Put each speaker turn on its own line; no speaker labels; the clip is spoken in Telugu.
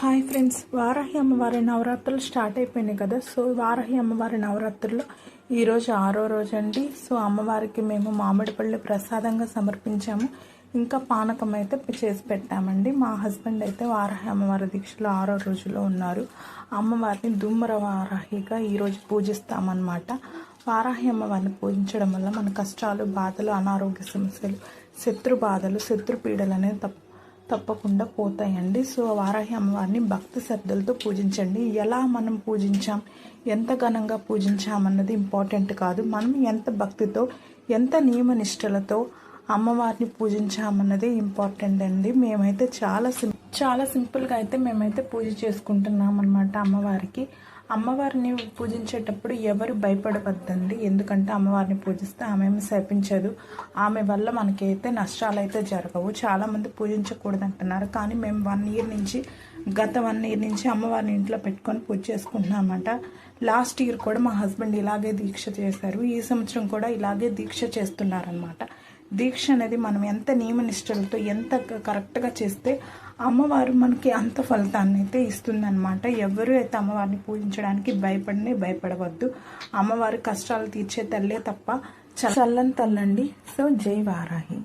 హాయ్ ఫ్రెండ్స్ వారాహి అమ్మవారి నవరాత్రులు స్టార్ట్ అయిపోయినాయి కదా. సో వారాహి అమ్మవారి నవరాత్రులు ఈరోజు ఆరో రోజు అండి. సో అమ్మవారికి మేము మామిడి పళ్ళు ప్రసాదంగా సమర్పించాము. ఇంకా పానకం అయితే చేసి పెట్టామండి. మా హస్బెండ్ అయితే వారాహి అమ్మవారి దీక్షలో ఆరో రోజులో ఉన్నారు. అమ్మవారిని దుమ్మర వారాహిగా ఈరోజు పూజిస్తామన్నమాట. వారాహి అమ్మవారిని పూజించడం వల్ల మన కష్టాలు బాధలు అనారోగ్య సమస్యలు శత్రు బాధలు శత్రు పీడలు అనేది తప్ప తప్పకుండా పోతాయండి. సో వారాహి అమ్మవారిని భక్తి శ్రద్ధలతో పూజించండి. ఎలా మనం పూజించాం ఎంత ఘనంగా పూజించామన్నది ఇంపార్టెంట్ కాదు. మనం ఎంత భక్తితో ఎంత నియమ నిష్టలతో అమ్మవారిని పూజించామన్నది ఇంపార్టెంట్ అండి. మేమైతే చాలా సిం చాలా సింపుల్గా అయితే మేమైతే పూజ చేసుకుంటున్నాం అనమాట అమ్మవారికి. అమ్మవారిని పూజించేటప్పుడు ఎవరు భయపడవద్దండి. ఎందుకంటే అమ్మవారిని పూజిస్తే ఆమె శపించదు. ఆమె వల్ల మనకైతే నష్టాలు అయితే జరగవు. చాలామంది పూజించకూడదు అంటున్నారు కానీ మేము వన్ ఇయర్ నుంచి గత వన్ ఇయర్ నుంచి అమ్మవారిని ఇంట్లో పెట్టుకొని పూజ చేసుకుంటున్నామంట లాస్ట్ ఇయర్ కూడా మా హస్బెండ్ ఇలాగే దీక్ష చేశారు. ఈ సంవత్సరం కూడా ఇలాగే దీక్ష చేస్తున్నారనమాట దీక్ష అనేది మనం ఎంత నియమనిష్టలతో ఎంత కరెక్ట్గా చేస్తే అమ్మవారు మనకి అంత ఫలితాన్ని అయితే ఇస్తుందన్నమాట. ఎవరు అయితే అమ్మవారిని పూజించడానికి భయపడనే భయపడవద్దు. అమ్మవారి కష్టాలు తీర్చే తల్లే తప్ప చల్లని తల్లండి. సో జై వారాహి.